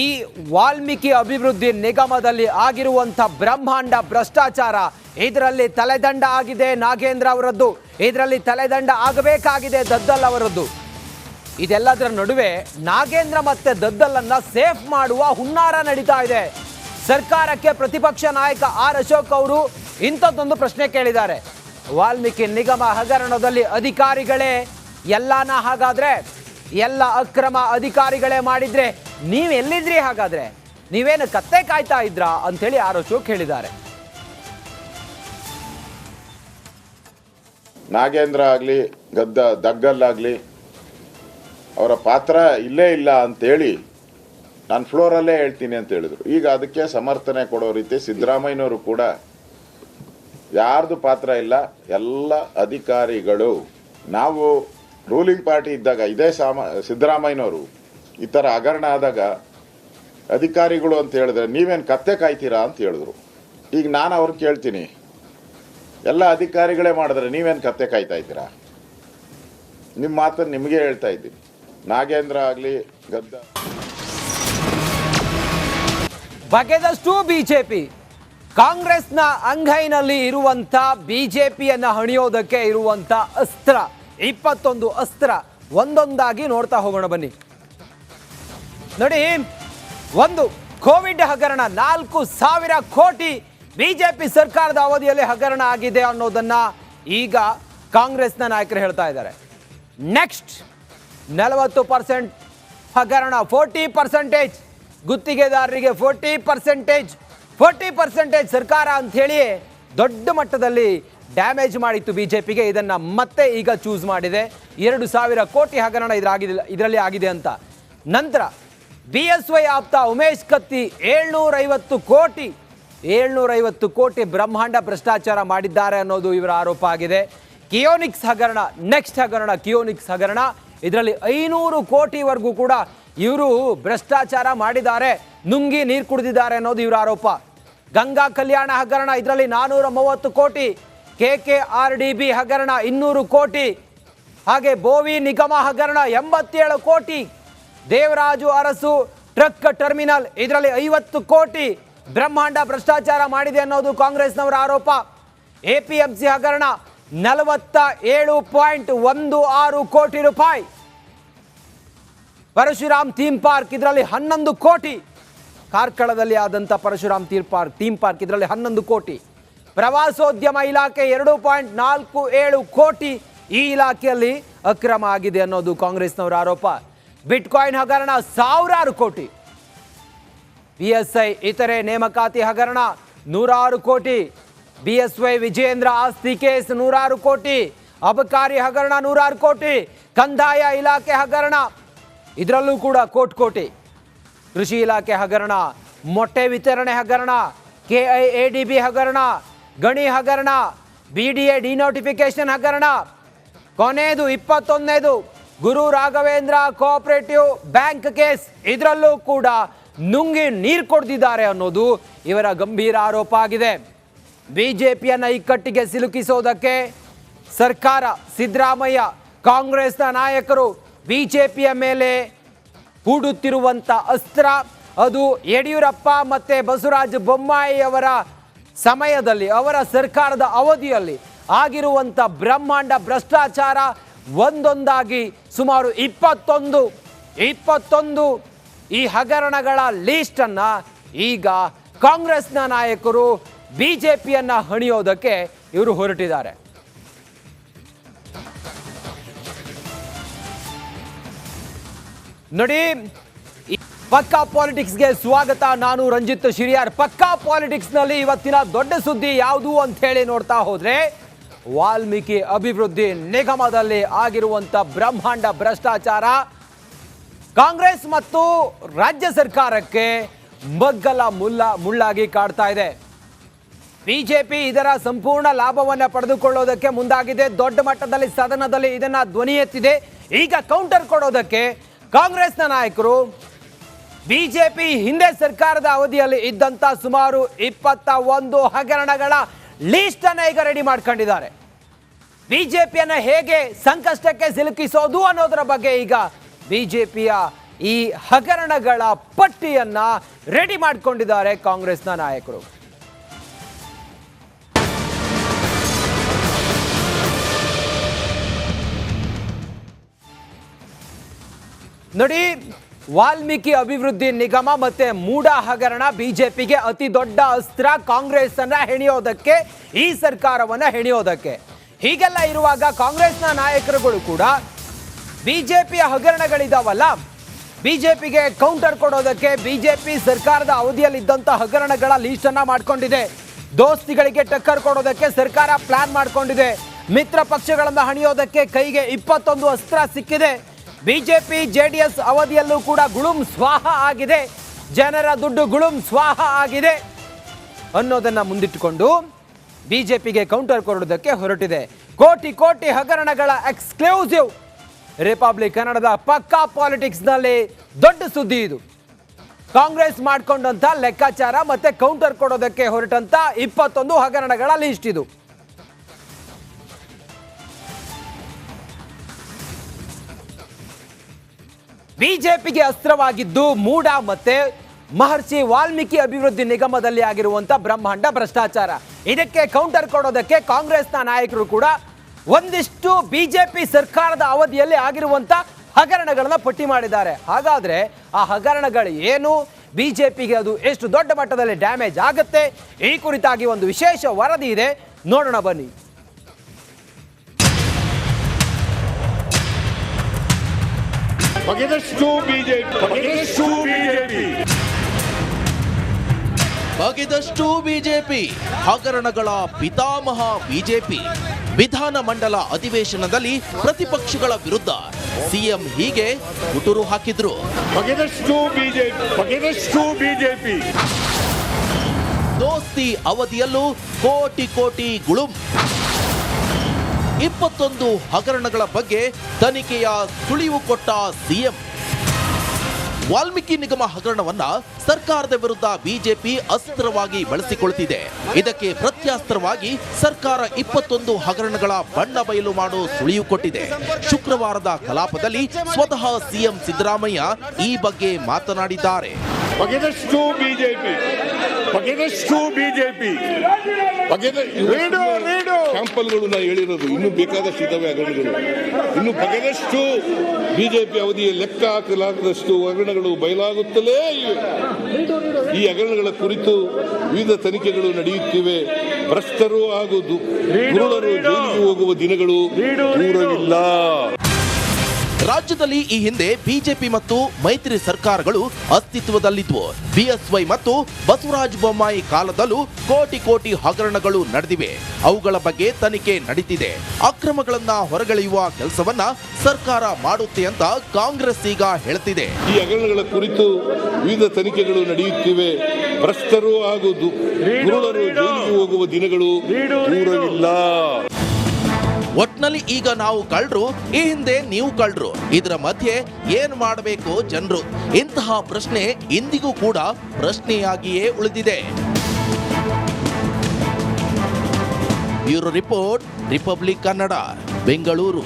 ಈ ವಾಲ್ಮೀಕಿ ಅಭಿವೃದ್ಧಿ ನಿಗಮದಲ್ಲಿ ಆಗಿರುವಂತ ಬ್ರಹ್ಮಾಂಡ ಭ್ರಷ್ಟಾಚಾರ ಇದರಲ್ಲಿ ತಲೆದಂಡ ಆಗಿದೆ ನಾಗೇಂದ್ರ ಅವರದ್ದು. ಇದರಲ್ಲಿ ತಲೆದಂಡ ಆಗಬೇಕಾಗಿದೆ ದದ್ದಲ್ ಅವರದ್ದು. ಇದೆಲ್ಲದರ ನಡುವೆ ನಾಗೇಂದ್ರ ಮತ್ತೆ ದದ್ದಲನ್ನ ಸೇಫ್ ಮಾಡುವ ಹುನ್ನಾರ ನಡೀತಾ ಇದೆ. ಸರ್ಕಾರಕ್ಕೆ ಪ್ರತಿಪಕ್ಷ ನಾಯಕ ಆರ್ ಅಶೋಕ್ ಅವರು ಇಂಥದ್ದೊಂದು ಪ್ರಶ್ನೆ ಕೇಳಿದ್ದಾರೆ. ವಾಲ್ಮೀಕಿ ನಿಗಮ ಹಗರಣದಲ್ಲಿ ಅಧಿಕಾರಿಗಳೇ ಎಲ್ಲಾನ ಹಾಗಾದ್ರೆ ಎಲ್ಲ ಅಕ್ರಮ ಅಧಿಕಾರಿಗಳೇ ಮಾಡಿದ್ರೆ ನೀವ್ ಎಲ್ಲಿದ್ರಿ ಹಾಗಾದ್ರೆ? ನೀವೇನು ಕತ್ತೆ ಕಾಯ್ತಾ ಇದ್ರಾ ಅಂತೇಳಿ ಆರ್ ಅಶೋಕ್ ಹೇಳಿದ್ದಾರೆ. ನಾಗೇಂದ್ರ ಆಗಲಿ, ಗದ್ದ ದಗ್ಗಲ್ಲಾಗಲಿ ಅವರ ಪಾತ್ರ ಇಲ್ಲೇ ಇಲ್ಲ ಅಂತೇಳಿ ನಾನು ಫ್ಲೋರಲ್ಲೇ ಹೇಳ್ತೀನಿ ಅಂತ ಹೇಳಿದರು. ಈಗ ಅದಕ್ಕೆ ಸಮರ್ಥನೆ ಕೊಡೋ ರೀತಿ ಸಿದ್ದರಾಮಯ್ಯನವರು ಕೂಡ ಯಾರ್ದು ಪಾತ್ರ ಇಲ್ಲ, ಎಲ್ಲ ಅಧಿಕಾರಿಗಳು, ನಾವು ರೂಲಿಂಗ್ ಪಾರ್ಟಿ ಇದ್ದಾಗ ಇದೇ ಸಾಮ, ಸಿದ್ದರಾಮಯ್ಯನವರು ಈ ಥರ ಹಗರಣ ಆದಾಗ ಅಧಿಕಾರಿಗಳು ಅಂತ ಹೇಳಿದ್ರೆ, ನೀವೇನು ಕತ್ತೆ ಕಾಯ್ತೀರಾ ಅಂತ ಹೇಳಿದ್ರು. ಈಗ ನಾನು ಅವ್ರಿಗೆ ಕೇಳ್ತೀನಿ, ಎಲ್ಲ ಅಧಿಕಾರಿಗಳೇ ಮಾಡಿದ್ರೆ ನೀವೇನು ಕತ್ತೆ ಕಾಯ್ತಾ ಇದ್ದೀರಾ? ನಿಮ್ಮ ಮಾತನ್ನು ನಿಮಗೆ ಹೇಳ್ತಾ ಇದ್ದೀನಿ. ನಾಗೇಂದ್ರ ಆಗಲಿ, ಗದ್ದ ಬಗೆದಷ್ಟು ಬಿಜೆಪಿ, ಕಾಂಗ್ರೆಸ್ನ ಅಂಗೈನಲ್ಲಿ ಇರುವಂಥ ಬಿಜೆಪಿಯನ್ನು ಹಣಿಯೋದಕ್ಕೆ ಇರುವಂಥ ಅಸ್ತ್ರ, ಇಪ್ಪತ್ತೊಂದು ಅಸ್ತ್ರ ಒಂದೊಂದಾಗಿ ನೋಡ್ತಾ ಹೋಗೋಣ ಬನ್ನಿ. ನೋಡಿ, ಒಂದು ಕೋವಿಡ್ ಹಗರಣ ನಾಲ್ಕು ಸಾವಿರ ಕೋಟಿ ಬಿಜೆಪಿ ಸರ್ಕಾರದ ಅವಧಿಯಲ್ಲಿ ಹಗರಣ ಆಗಿದೆ ಅನ್ನೋದನ್ನ ಈಗ ಕಾಂಗ್ರೆಸ್ನ ನಾಯಕರು ಹೇಳ್ತಾ ಇದ್ದಾರೆ. ನೆಕ್ಸ್ಟ್ ನಲವತ್ತು ಪರ್ಸೆಂಟ್ ಹಗರಣ ಫೋರ್ಟಿ ಪರ್ಸೆಂಟೇಜ್ ಗುತ್ತಿಗೆದಾರರಿಗೆ ಫೋರ್ಟಿ ಪರ್ಸೆಂಟೇಜ್ ಫೋರ್ಟಿ ಪರ್ಸೆಂಟೇಜ್ ಸರ್ಕಾರ ಅಂಥೇಳಿ ದೊಡ್ಡ ಮಟ್ಟದಲ್ಲಿ ಡ್ಯಾಮೇಜ್ ಮಾಡಿತ್ತು ಬಿಜೆಪಿಗೆ. ಇದನ್ನ ಮತ್ತೆ ಈಗ ಚೂಸ್ ಮಾಡಿದೆ. ಎರಡು ಸಾವಿರ ಕೋಟಿ ಹಗರಣ ಇದ್ರಾಗಿದೆ, ಇದರಲ್ಲಿ ಆಗಿದೆ ಅಂತ. ನಂತರ ಬಿ ಎಸ್ ವೈ ಆಪ್ತ ಉಮೇಶ್ ಕತ್ತಿ ಏಳ್ನೂರೈವತ್ತು ಕೋಟಿ ಏಳ್ನೂರೈವತ್ತು ಕೋಟಿ ಬ್ರಹ್ಮಾಂಡ ಭ್ರಷ್ಟಾಚಾರ ಮಾಡಿದ್ದಾರೆ ಅನ್ನೋದು ಇವರ ಆರೋಪ ಆಗಿದೆ. ಕಿಯೋನಿಕ್ಸ್ ಹಗರಣ, ನೆಕ್ಸ್ಟ್ ಹಗರಣ, ಕಿಯೋನಿಕ್ಸ್ ಹಗರಣ. ಇದರಲ್ಲಿ ಐನೂರು ಕೋಟಿವರೆಗೂ ಕೂಡ ಇವರು ಭ್ರಷ್ಟಾಚಾರ ಮಾಡಿದ್ದಾರೆ, ನುಂಗಿ ನೀರು ಕುಡಿದಿದ್ದಾರೆ ಅನ್ನೋದು ಇವರ ಆರೋಪ. ಗಂಗಾ ಕಲ್ಯಾಣ ಹಗರಣ, ಇದರಲ್ಲಿ ನಾನೂರ ಮೂವತ್ತು ಕೋಟಿ, K K R D B ಹಗರಣ ಇನ್ನೂರು ಕೋಟಿ, ಹಾಗೆ ಬೋವಿ ನಿಗಮ ಹಗರಣ ಎಂಬತ್ತೇಳು ಕೋಟಿ ದೇವರಾಜು ಅರಸು ಟ್ರಕ್ ಟರ್ಮಿನಲ್, ಇದರಲ್ಲಿ ಐವತ್ತು ಕೋಟಿ ಬ್ರಹ್ಮಾಂಡ ಭ್ರಷ್ಟಾಚಾರ ಮಾಡಿದೆ ಅನ್ನೋದು ಕಾಂಗ್ರೆಸ್ನವರ ಆರೋಪ. ಎಪಿಎಂಸಿ ಹಗರಣ ನಲವತ್ತ ಏಳು ಪಾಯಿಂಟ್ ಒಂದು ಆರು ಕೋಟಿ ರೂಪಾಯಿ. ಪರಶುರಾಮ್ ಥೀಮ್ ಪಾರ್ಕ್, ಇದರಲ್ಲಿ ಹನ್ನೊಂದು ಕೋಟಿ. ಕಾರ್ಕಳದಲ್ಲಿ ಆದಂಥ Parashuram theme park theme park, ಇದರಲ್ಲಿ ಹನ್ನೊಂದು ಕೋಟಿ. ಪ್ರವಾಸೋದ್ಯಮ ಇಲಾಖೆ ಎರಡು ಪಾಯಿಂಟ್ ನಾಲ್ಕು ಏಳು ಕೋಟಿ ಈ ಇಲಾಖೆಯಲ್ಲಿ ಅಕ್ರಮ ಆಗಿದೆ ಅನ್ನೋದು ಕಾಂಗ್ರೆಸ್ನವರ ಆರೋಪ. ಬಿಟ್ಕಾಯಿನ್ ಹಗರಣ ಸಾವಿರಾರು ಕೋಟಿ. ಪಿ ಎಸ್ ಐ ಇತರೆ ನೇಮಕಾತಿ ಹಗರಣ ನೂರಾರು ಕೋಟಿ. ಬಿ ಎಸ್ ವೈ ವಿಜೇಂದ್ರ ಆಸ್ತಿ ಕೇಸ್ ನೂರಾರು ಕೋಟಿ. ಅಬಕಾರಿ ಹಗರಣ ನೂರಾರು ಕೋಟಿ. ಕಂದಾಯ ಇಲಾಖೆ ಹಗರಣ ಇದರಲ್ಲೂ ಕೂಡ ಕೋಟ್ ಕೋಟಿ. ಕೃಷಿ ಇಲಾಖೆ ಹಗರಣ, ಮೊಟ್ಟೆ ವಿತರಣೆ ಹಗರಣ K I A D B ಹಗರಣ, ಗಣಿ ಹಗರಣ ಬಿ ಡಿ ಎ ಡಿನೋಟಿಫಿಕೇಶನ್ ಹಗರಣ. ಕೊನೆಯದು ಇಪ್ಪತ್ತೊಂದನೇದು Guru Raghavendra cooperative bank case ಇದರಲ್ಲೂ ಕೂಡ ನುಂಗಿ ನೀರು ಕೊಡ್ತಿದ್ದಾರೆ ಅನ್ನೋದು ಇವರ ಗಂಭೀರ ಆರೋಪ ಆಗಿದೆ. ಬಿಜೆಪಿಯನ್ನು ಇಕ್ಕಟ್ಟಿಗೆ ಸಿಲುಕಿಸೋದಕ್ಕೆ ಸರ್ಕಾರ ಸಿದ್ದರಾಮಯ್ಯ, ಕಾಂಗ್ರೆಸ್ನ ನಾಯಕರು ಬಿಜೆಪಿಯ ಮೇಲೆ ಹೂಡುತ್ತಿರುವಂಥ ಅಸ್ತ್ರ, ಅದು ಯಡಿಯೂರಪ್ಪ ಮತ್ತೆ ಬಸವರಾಜ ಬೊಮ್ಮಾಯಿಯವರ ಸಮಯದಲ್ಲಿ, ಅವರ ಸರ್ಕಾರದ ಅವಧಿಯಲ್ಲಿ ಆಗಿರುವಂತ ಬ್ರಹ್ಮಾಂಡ ಭ್ರಷ್ಟಾಚಾರ ಒಂದೊಂದಾಗಿ ಸುಮಾರು ಇಪ್ಪತ್ತೊಂದು ಇಪ್ಪತ್ತೊಂದು ಈ ಹಗರಣಗಳ ಲೀಸ್ಟನ್ನು ಈಗ ಕಾಂಗ್ರೆಸ್ನ ನಾಯಕರು ಬಿ ಜೆ ಪಿಯನ್ನು ಹಣಿಯೋದಕ್ಕೆ ಇವರು ಹೊರಟಿದ್ದಾರೆ. ನೋಡಿ ಪಕ್ಕಾ ಪಾಲಿಟಿಕ್ಸ್ಗೆ ಸ್ವಾಗತ ನಾನು ರಂಜಿತ್ ಶಿರಿಯಾರ್. ಪಕ್ಕಾ ಪಾಲಿಟಿಕ್ಸ್ನಲ್ಲಿ ಇವತ್ತಿನ ದೊಡ್ಡ ಸುದ್ದಿ ಯಾವುದು ಅಂತ ಹೇಳಿ ನೋಡ್ತಾ ಹೋದ್ರೆ ವಾಲ್ಮೀಕಿ ಅಭಿವೃದ್ಧಿ ನಿಗಮದಲ್ಲಿ ಆಗಿರುವಂತ ಬ್ರಹ್ಮಾಂಡ ಭ್ರಷ್ಟಾಚಾರ ಕಾಂಗ್ರೆಸ್ ಮತ್ತು ರಾಜ್ಯ ಸರ್ಕಾರಕ್ಕೆ ಮಗ್ಗಲ ಮುಲ್ಲ ಮುಳ್ಳಾಗಿ ಕಾಡ್ತಾ ಇದೆ. ಬಿಜೆಪಿ ಇದರ ಸಂಪೂರ್ಣ ಲಾಭವನ್ನು ಪಡೆದುಕೊಳ್ಳೋದಕ್ಕೆ ಮುಂದಾಗಿದೆ. ದೊಡ್ಡ ಮಟ್ಟದಲ್ಲಿ ಸದನದಲ್ಲಿ ಇದನ್ನ ಧ್ವನಿ ಎತ್ತಿದೆ. ಈಗ ಕೌಂಟರ್ ಕೊಡೋದಕ್ಕೆ ಕಾಂಗ್ರೆಸ್ನ ನಾಯಕರು ಬಿಜೆಪಿ ಹಿಂದೆ ಸರ್ಕಾರದ ಅವಧಿಯಲ್ಲಿ ಇದ್ದಂತ ಸುಮಾರು ಇಪ್ಪತ್ತ ಒಂದು ಹಗರಣಗಳ ಲೀಸ್ಟ್ ಅನ್ನ ಈಗ ರೆಡಿ ಮಾಡ್ಕೊಂಡಿದ್ದಾರೆ. ಬಿಜೆಪಿಯನ್ನ ಹೇಗೆ ಸಂಕಷ್ಟಕ್ಕೆ ಸಿಲುಕಿಸೋದು ಅನ್ನೋದರ ಬಗ್ಗೆ ಈಗ ಬಿಜೆಪಿಯ ಈ ಹಗರಣಗಳ ಪಟ್ಟಿಯನ್ನ ರೆಡಿ ಮಾಡಿಕೊಂಡಿದ್ದಾರೆ ಕಾಂಗ್ರೆಸ್ನ ನಾಯಕರು. ನೋಡಿ ವಾಲ್ಮೀಕಿ ಅಭಿವೃದ್ಧಿ ನಿಗಮ ಮತ್ತೆ ಮೂಡ ಹಗರಣ ಬಿಜೆಪಿಗೆ ಅತಿ ದೊಡ್ಡ ಅಸ್ತ್ರ ಕಾಂಗ್ರೆಸ್ ಅನ್ನ ಹೆಣೆಯೋದಕ್ಕೆ, ಈ ಸರ್ಕಾರವನ್ನ ಹೆಣೆಯೋದಕ್ಕೆ. ಹೀಗೆಲ್ಲ ಇರುವಾಗ ಕಾಂಗ್ರೆಸ್ನ ನಾಯಕರುಗಳು ಕೂಡ ಬಿಜೆಪಿಯ ಹಗರಣಗಳಿದಾವಲ್ಲ, ಬಿಜೆಪಿಗೆ ಕೌಂಟರ್ ಕೊಡೋದಕ್ಕೆ ಬಿಜೆಪಿ ಸರ್ಕಾರದ ಅವಧಿಯಲ್ಲಿದ್ದಂಥ ಹಗರಣಗಳ ಲೀಸ್ಟ್ ಅನ್ನ ಮಾಡ್ಕೊಂಡಿದೆ. ದೋಸ್ತಿಗಳಿಗೆ ಟಕ್ಕರ್ ಕೊಡೋದಕ್ಕೆ ಸರ್ಕಾರ ಪ್ಲಾನ್ ಮಾಡ್ಕೊಂಡಿದೆ. ಮಿತ್ರ ಪಕ್ಷಗಳನ್ನು ಹಣಿಯೋದಕ್ಕೆ ಕೈಗೆ ಇಪ್ಪತ್ತೊಂದು ಅಸ್ತ್ರ ಸಿಕ್ಕಿದೆ. ಬಿಜೆಪಿ, ಜೆಡಿಎಸ್ ಅವಧಿಯಲ್ಲೂ ಕೂಡ ಗುಳುಂ ಸ್ವಾಹ ಆಗಿದೆ. ಜನರ ದುಡ್ಡು ಗುಳುಂ ಸ್ವಾಹ ಆಗಿದೆ ಅನ್ನೋದನ್ನ ಮುಂದಿಟ್ಟುಕೊಂಡು ಬಿಜೆಪಿಗೆ ಕೌಂಟರ್ ಕೊಡೋದಕ್ಕೆ ಹೊರಟಿದೆ. ಕೋಟಿ ಕೋಟಿ ಹಗರಣಗಳ ಎಕ್ಸ್ಕ್ಲೂಸಿವ್ ರಿಪಬ್ಲಿಕ್ ಕನ್ನಡದ ಪಕ್ಕಾ ಪಾಲಿಟಿಕ್ಸ್ನಲ್ಲಿ ದೊಡ್ಡ ಸುದ್ದಿ ಇದು. ಕಾಂಗ್ರೆಸ್ ಮಾಡಿಕೊಂಡಂಥ ಲೆಕ್ಕಾಚಾರ ಮತ್ತೆ ಕೌಂಟರ್ ಕೊಡೋದಕ್ಕೆ ಹೊರಟಂತ ಇಪ್ಪತ್ತೊಂದು ಹಗರಣಗಳ ಲಿಸ್ಟ್ ಇದು. ಬಿಜೆಪಿಗೆ ಅಸ್ತ್ರವಾಗಿದ್ದು ಮೂಡ ಮತ್ತೆ ಮಹರ್ಷಿ ವಾಲ್ಮೀಕಿ ಅಭಿವೃದ್ಧಿ ನಿಗಮದಲ್ಲಿ ಆಗಿರುವಂತ ಬ್ರಹ್ಮಾಂಡ ಭ್ರಷ್ಟಾಚಾರ. ಇದಕ್ಕೆ ಕೌಂಟರ್ ಕೊಡೋದಕ್ಕೆ ಕಾಂಗ್ರೆಸ್ನ ನಾಯಕರು ಕೂಡ ಒಂದಿಷ್ಟು ಬಿಜೆಪಿ ಸರ್ಕಾರದ ಅವಧಿಯಲ್ಲಿ ಆಗಿರುವಂತ ಹಗರಣಗಳನ್ನ ಪಟ್ಟಿ ಮಾಡಿದ್ದಾರೆ. ಹಾಗಾದ್ರೆ ಆ ಹಗರಣಗಳು ಏನು? ಬಿಜೆಪಿಗೆ ಅದು ಎಷ್ಟು ದೊಡ್ಡ ಮಟ್ಟದಲ್ಲಿ ಡ್ಯಾಮೇಜ್ ಆಗುತ್ತೆ? ಈ ಕುರಿತಾಗಿ ಒಂದು ವಿಶೇಷ ವರದಿ ಇದೆ. ನೋಡೋಣ ಬನ್ನಿ. ಬಗೆದಷ್ಟು ಬಿಜೆಪಿ ಬಗೆದಷ್ಟು ಬಿಜೆಪಿ ಬಗೆದಷ್ಟು ಬಿಜೆಪಿ ಹಗರಣಗಳ ಪಿತಾಮಹ ಬಿಜೆಪಿ ವಿಧಾನ ಮಂಡಲ ಅಧಿವೇಶನದಲ್ಲಿ ಪ್ರತಿಪಕ್ಷಗಳ ವಿರುದ್ಧ ಸಿಎಂ ಹೀಗೆ ಗುಟುರು ಹಾಕಿದ್ರು. ಬಗೆದಷ್ಟು ಬಿಜೆಪಿ ಬಗೆದಷ್ಟು ಬಿಜೆಪಿ ದೋಸ್ತಿ ಅವಧಿಯಲ್ಲೂ ಕೋಟಿ ಕೋಟಿ ಗುಳುಂ. ಇಪ್ಪತ್ತೊಂದು ಹಗರಣಗಳ ಬಗ್ಗೆ ತನಿಖೆಯ ಸುಳಿವು ಕೊಟ್ಟ ಸಿಎಂ. ವಾಲ್ಮೀಕಿ ನಿಗಮ ಹಗರಣವನ್ನ ಸರ್ಕಾರದ ವಿರುದ್ಧ ಬಿಜೆಪಿ ಅಸ್ತ್ರವಾಗಿ ಬಳಸಿಕೊಳ್ತಿದೆ. ಇದಕ್ಕೆ ಪ್ರತ್ಯಾಸ್ತ್ರವಾಗಿ ಸರ್ಕಾರ ಇಪ್ಪತ್ತೊಂದು ಹಗರಣಗಳ ಬಣ್ಣ ಬಯಲು ಮಾಡೋ ಸುಳಿವು ಕೊಟ್ಟಿದೆ. ಶುಕ್ರವಾರದ ಕಲಾಪದಲ್ಲಿ ಸ್ವತಃ ಸಿಎಂ ಸಿದ್ದರಾಮಯ್ಯ ಈ ಬಗ್ಗೆ ಮಾತನಾಡಿದ್ದಾರೆ. ಬಗೆದಷ್ಟು ಬಿಜೆಪಿ ಸ್ಯಾಂಪಲ್ಗಳು ನಾನು ಹೇಳಿರೋದು ಇನ್ನು ಬೇಕಾದಷ್ಟು ಇದ್ದಾವೆ ಹಗರಣಗಳು. ಇನ್ನು ಬಗೆದಷ್ಟು ಬಿಜೆಪಿ ಅವಧಿಯ ಲೆಕ್ಕ ಹಾಕಲಾಗದಷ್ಟು ಹಗರಣಗಳು ಬಯಲಾಗುತ್ತಲೇ ಇವೆ ಈ ಹಗರಣಗಳ ಕುರಿತು ವಿವಿಧ ತನಿಖೆಗಳು ನಡೆಯುತ್ತಿವೆ. ಭ್ರಷ್ಟರು ಹಾಗೂ ದುರುಳರು ಜೈಲಿಗೆ ಹೋಗುವ ದಿನಗಳು ದೂರವಿಲ್ಲ. ರಾಜ್ಯದಲ್ಲಿ ಈ ಹಿಂದೆ ಬಿಜೆಪಿ ಮತ್ತು ಮೈತ್ರಿ ಸರ್ಕಾರಗಳು ಅಸ್ತಿತ್ವದಲ್ಲಿದ್ವು. ಬಿಎಸ್ವೈ ಮತ್ತು ಬಸವರಾಜ ಬೊಮ್ಮಾಯಿ ಕಾಲದಲ್ಲೂ ಕೋಟಿ ಕೋಟಿ ಹಗರಣಗಳು ನಡೆದಿವೆ. ಅವುಗಳ ಬಗ್ಗೆ ತನಿಖೆ ನಡೀತಿದೆ. ಅಕ್ರಮಗಳನ್ನ ಹೊರಗೆಳೆಯುವ ಕೆಲಸವನ್ನ ಸರ್ಕಾರ ಮಾಡುತ್ತೆ ಅಂತ ಕಾಂಗ್ರೆಸ್ ಈಗ ಹೇಳ್ತಿದೆ. ಈ ಹಗರಣಗಳ ಕುರಿತು ವಿವಿಧ ತನಿಖೆಗಳು ನಡೆಯುತ್ತಿವೆ. ಭ್ರಷ್ಟರು ಹಾಗೂ ಹೋಗುವ ದಿನಗಳು ದೂರವಿಲ್ಲ. ಒಟ್ನಲ್ಲಿ ಈಗ ನಾವು ಕಳ್ರು, ಈ ಹಿಂದೆ ನೀವು ಕಳ್ರು. ಇದರ ಮಧ್ಯೆ ಏನ್ ಮಾಡಬೇಕು ಜನರು? ಇಂತಹ ಪ್ರಶ್ನೆ ಇಂದಿಗೂ ಕೂಡ ಪ್ರಶ್ನೆಯಾಗಿಯೇ ಉಳಿದಿದೆ. Bureau report, Republic Kannada, Bengaluru.